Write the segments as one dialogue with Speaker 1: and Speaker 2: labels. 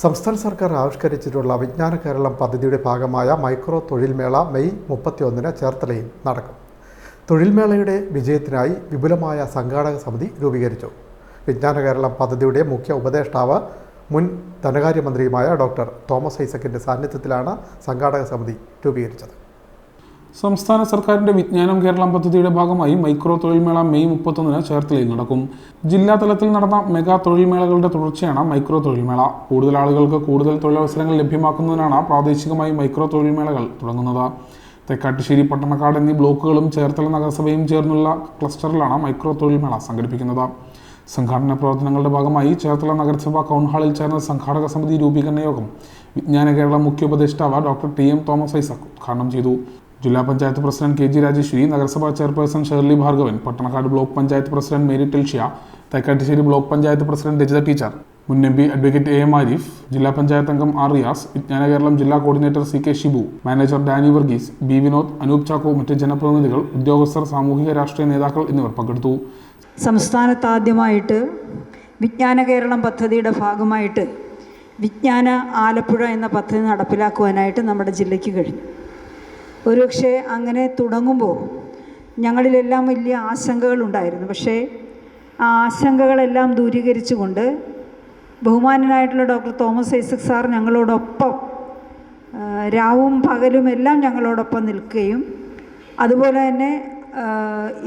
Speaker 1: സംസ്ഥാന സർക്കാർ ആവിഷ്കരിച്ചിട്ടുള്ള വിജ്ഞാന കേരളം പദ്ധതിയുടെ ഭാഗമായ മൈക്രോ തൊഴിൽമേള മെയ് മുപ്പത്തിയൊന്നിന് ചേർത്തലയിൽ നടക്കും. തൊഴിൽമേളയുടെ വിജയത്തിനായി വിപുലമായ സംഘാടക സമിതി രൂപീകരിച്ചു. വിജ്ഞാന കേരളം പദ്ധതിയുടെ മുഖ്യ ഉപദേഷ്ടാവ് മുൻ ധനകാര്യമന്ത്രിയുമായ ഡോക്ടർ തോമസ് ഐസക്കിന്റെ സാന്നിധ്യത്തിലാണ് സംഘാടക സമിതി രൂപീകരിച്ചത്.
Speaker 2: സംസ്ഥാന സർക്കാരിന്റെ വിജ്ഞാനം കേരളം പദ്ധതിയുടെ ഭാഗമായി മൈക്രോ തൊഴിൽമേള മെയ് മുപ്പത്തൊന്നിന് ചേർത്തലയിൽ നടക്കും. ജില്ലാ തലത്തിൽ നടന്ന മെഗാ തൊഴിൽമേളകളുടെ തുടർച്ചയാണ് മൈക്രോ തൊഴിൽമേള. കൂടുതൽ ആളുകൾക്ക് കൂടുതൽ തൊഴിലവസരങ്ങൾ ലഭ്യമാക്കുന്നതിനാണ് പ്രാദേശികമായി മൈക്രോ തൊഴിൽമേളകൾ തുടങ്ങുന്നത്. തെക്കാട്ടുശ്ശേരി പട്ടണക്കാട് എന്നീ ബ്ലോക്കുകളും ചേർത്തല നഗരസഭയും ചേർന്നുള്ള ക്ലസ്റ്ററിലാണ് മൈക്രോ തൊഴിൽമേള സംഘടിപ്പിക്കുന്നത്. സംഘാടന പ്രവർത്തനങ്ങളുടെ ഭാഗമായി ചേർത്തല നഗരസഭ ടൗൺ ഹാളിൽ ചേർന്ന സംഘാടക സമിതി രൂപീകരണ യോഗം വിജ്ഞാന കേരള മുഖ്യ ഉപദേഷ്ടാവ് doctor T M Thomas Isaac ഉദ്ഘാടനം ചെയ്തു. ജില്ലാ panchayat president K G Rajeswari നഗരസഭാ chairperson Shirley Bhargavan Pattanakkad block panchayat president Mary Telshya Thykkattussery block panchayat president Rajitha teacher. മുൻ M P advocate A M Arif ജില്ലാ പഞ്ചായത്ത് അംഗം R Riyas Vijnana Keralam ജില്ലാ coordinator C K Shibu manager Dani Varghese B Vinod Anoop Chacko മറ്റ് ജനപ്രതിനിധികൾ ഉദ്യോഗസ്ഥർ സാമൂഹിക രാഷ്ട്രീയ നേതാക്കൾ എന്നിവർ പങ്കെടുത്തു.
Speaker 3: സംസ്ഥാനത്ത് ആദ്യമായിട്ട് വിജ്ഞാന കേരളം പദ്ധതിയുടെ ഭാഗമായിട്ട് വിജ്ഞാന ആലപ്പുഴ എന്ന പദ്ധതി നടപ്പിലാക്കുവാനായിട്ട് നമ്മുടെ ജില്ലയ്ക്ക് കഴിഞ്ഞു. ഒരുപക്ഷെ അങ്ങനെ തുടങ്ങുമ്പോൾ ഞങ്ങളിലെല്ലാം വലിയ ആശങ്കകളുണ്ടായിരുന്നു. പക്ഷേ ആ ആശങ്കകളെല്ലാം ദൂരീകരിച്ചുകൊണ്ട് ബഹുമാനനായിട്ടുള്ള ഡോക്ടർ തോമസ് ഐസക് സാർ ഞങ്ങളോടൊപ്പം രാവും പകലും എല്ലാം ഞങ്ങളോടൊപ്പം നിൽക്കുകയും അതുപോലെ തന്നെ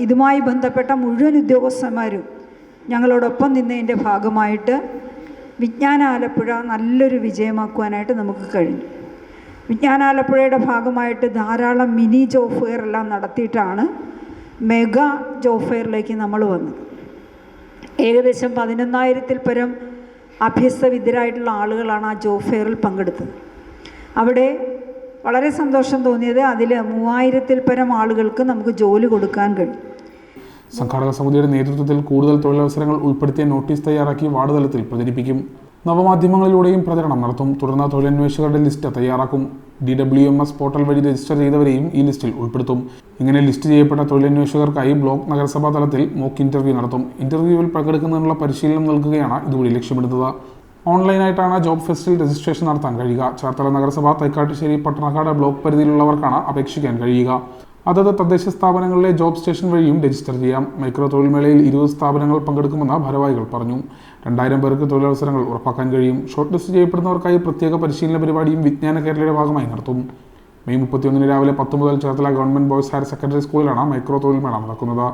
Speaker 3: ഇതുമായി ബന്ധപ്പെട്ട മുഴുവൻ ഉദ്യോഗസ്ഥന്മാരും ഞങ്ങളോടൊപ്പം നിന്നതിന്റെ ഭാഗമായിട്ട് വിജ്ഞാന ആലപ്പുഴ നല്ലൊരു വിജയമാക്കുവാനായിട്ട് നമുക്ക് കഴിഞ്ഞു. വിജ്ഞാന ആലപ്പുഴയുടെ ഭാഗമായിട്ട് ധാരാളം മിനി ജോബ് ഫെയർ എല്ലാം നടത്തിയിട്ടാണ് മെഗാ ജോബ് ഫെയറിലേക്ക് നമ്മൾ വന്നത്. ഏകദേശം പതിനൊന്നായിരത്തിൽ പരം അഭ്യസ്ത വിദ്യരായിട്ടുള്ള ആളുകളാണ് ആ ജോബ് ഫെയറിൽ പങ്കെടുത്തത്. അവിടെ വളരെ സന്തോഷം തോന്നിയത് അതിൽ മൂവായിരത്തിൽ പരം ആളുകൾക്ക് നമുക്ക് ജോലി കൊടുക്കാൻ കഴിയും.
Speaker 2: സംഘാടക സമിതിയുടെ നേതൃത്വത്തിൽ കൂടുതൽ തൊഴിലവസരങ്ങൾ ഉൾപ്പെടുത്തിയ നോട്ടീസ് തയ്യാറാക്കി വാർഡ് തലത്തിൽ പ്രചരിപ്പിക്കും. നവമാധ്യമങ്ങളിലൂടെയും പ്രചരണം നടത്തും. തുടർന്ന് തൊഴിലന്വേഷകരുടെ ലിസ്റ്റ് തയ്യാറാക്കും. D W M S portal വഴി രജിസ്റ്റർ ചെയ്തവരെയും ഈ ലിസ്റ്റിൽ ഉൾപ്പെടുത്തും. ഇങ്ങനെ ലിസ്റ്റ് ചെയ്യപ്പെട്ട തൊഴിലന്വേഷകർക്കായി ബ്ലോക്ക് നഗരസഭാ തലത്തിൽ മോക്ക് ഇന്റർവ്യൂ നടത്തും. ഇന്റർവ്യൂവിൽ പങ്കെടുക്കുന്നതിനുള്ള പരിശീലനം നൽകുകയാണ് ഇതുവഴി ലക്ഷ്യമിടുന്നത്. ഓൺലൈനായിട്ടാണ് ജോബ് ഫെസ്റ്റിൽ രജിസ്ട്രേഷൻ നടത്താൻ കഴിയുക. ചേർത്തല നഗരസഭ തൈക്കാട്ടുശ്ശേരി പട്ടണക്കാട് ബ്ലോക്ക് പരിധിയിലുള്ളവർക്കാണ് അപേക്ഷിക്കാൻ കഴിയുക. അതത് തദ്ദേശ സ്ഥാപനങ്ങളിലെ ജോബ് സ്റ്റേഷൻ വഴിയും രജിസ്റ്റർ ചെയ്യാം. മൈക്രോ തൊഴിൽമേളയിൽ ഇരുപത് സ്ഥാപനങ്ങൾ പങ്കെടുക്കുമെന്ന് ഭാരവാഹികൾ പറഞ്ഞു. രണ്ടായിരം പേർക്ക് തൊഴിലവസരങ്ങൾ ഉറപ്പാക്കാൻ കഴിയും. ഷോർട്ട് ലിസ്റ്റ് ചെയ്യപ്പെടുന്നവർക്കായി പ്രത്യേക പരിശീലന പരിപാടിയും വിജ്ഞാന കേരളയുടെ ഭാഗമായി നടത്തും. മെയ് മുപ്പത്തിയൊന്നിന് രാവിലെ പത്ത് മുതൽ Cherthala government boys higher secondary സ്കൂളിലാണ് മൈക്രോ തൊഴിൽമേള നടക്കുന്നത്.